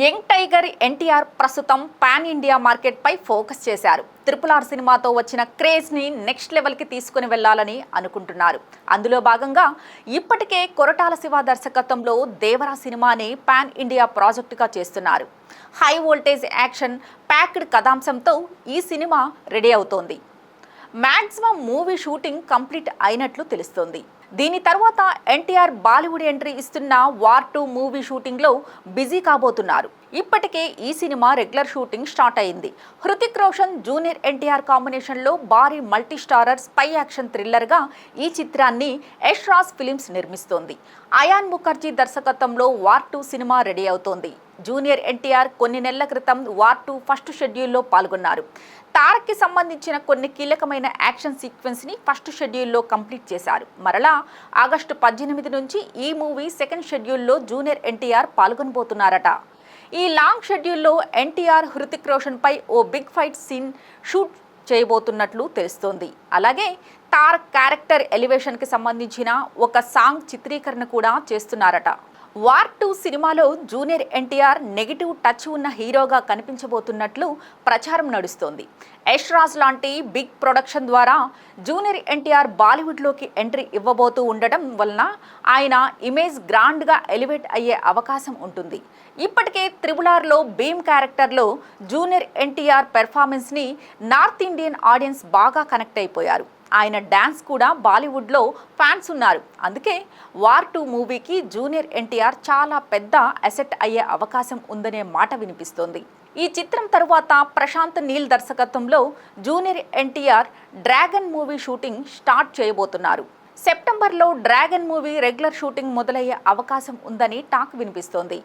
Young tiger NTR ప్రస్తుతం pan India మార్కెట్పై focus చేశారు. త్రిపుల్ ఆర్ సినిమాతో వచ్చిన క్రేజ్ని నెక్స్ట్ లెవెల్కి తీసుకుని వెళ్ళాలని అనుకుంటున్నారు. అందులో భాగంగా ఇప్పటికే కొరటాల శివ దర్శకత్వంలో దేవరా సినిమాని పాన్ ఇండియా ప్రాజెక్టుగా చేస్తున్నారు. హై వోల్టేజ్ యాక్షన్ ప్యాక్డ్ కథాంశంతో ఈ సినిమా రెడీ అవుతోంది. మ్యాక్సిమం మూవీ షూటింగ్ కంప్లీట్ అయినట్లు తెలుస్తోంది. దీని తర్వాత ఎన్టీఆర్ బాలీవుడ్ ఎంట్రీ ఇస్తున్న వార్ టూ మూవీ షూటింగ్లో బిజీ కాబోతున్నారు. ఇప్పటికే ఈ సినిమా రెగ్యులర్ షూటింగ్ స్టార్ట్ అయింది. హృతిక్ రోషన్ జూనియర్ ఎన్టీఆర్ కాంబినేషన్లో భారీ మల్టీ స్టారర్ స్పై యాక్షన్ థ్రిల్లర్గా ఈ చిత్రాన్ని యష్ రాజ్ ఫిలిమ్స్ నిర్మిస్తోంది. అయాన్ ముఖర్జీ దర్శకత్వంలో వార్ టూ సినిమా రెడీ అవుతోంది. జూనియర్ ఎన్టీఆర్ కొన్ని నెలల క్రితం వార్ టూ ఫస్ట్ షెడ్యూల్లో పాల్గొన్నారు. తారక్కి సంబంధించిన కొన్ని కీలకమైన యాక్షన్ సీక్వెన్స్ని ఫస్ట్ షెడ్యూల్లో కంప్లీట్ చేశారు. మరలా ఆగస్టు పద్దెనిమిది నుంచి ఈ మూవీ సెకండ్ షెడ్యూల్లో జూనియర్ ఎన్టీఆర్ పాల్గొనబోతున్నారట. ఈ లాంగ్ షెడ్యూల్లో ఎన్టీఆర్ హృతిక్ రోషన్పై ఓ బిగ్ ఫైట్ సీన్ షూట్ చేయబోతున్నట్లు తెలుస్తోంది. అలాగే తారక్ క్యారెక్టర్ ఎలివేషన్కి సంబంధించిన ఒక సాంగ్ చిత్రీకరణ కూడా చేస్తున్నారట. వార్ టూ సినిమాలో జూనియర్ ఎన్టీఆర్ నెగిటివ్ టచ్ ఉన్న హీరోగా కనిపించబోతున్నట్లు ప్రచారం నడుస్తోంది. యష్ రాజ్ లాంటి బిగ్ ప్రొడక్షన్ ద్వారా జూనియర్ ఎన్టీఆర్ బాలీవుడ్లోకి ఎంట్రీ ఇవ్వబోతూ ఉండటం వలన ఆయన ఇమేజ్ గ్రాండ్గా ఎలివేట్ అయ్యే అవకాశం ఉంటుంది. ఇప్పటికే త్రిబులార్లో భీమ్ క్యారెక్టర్లో జూనియర్ ఎన్టీఆర్ పెర్ఫార్మెన్స్ని నార్త్ ఇండియన్ ఆడియన్స్ బాగా కనెక్ట్ అయిపోయారు. ఆయన డ్యాన్స్ కూడా బాలీవుడ్లో ఫ్యాన్స్ ఉన్నారు. అందుకే వార్ టూ మూవీకి జూనియర్ ఎన్టీఆర్ చాలా పెద్ద అసెట్ అయ్యే అవకాశం ఉందనే మాట వినిపిస్తోంది. ఈ చిత్రం తరువాత ప్రశాంత్ నీల్ దర్శకత్వంలో junior NTR dragon movie shooting start చేయబోతున్నారు. సెప్టెంబర్లో డ్రాగన్ మూవీ రెగ్యులర్ షూటింగ్ మొదలయ్యే అవకాశం ఉందని టాక్ వినిపిస్తోంది.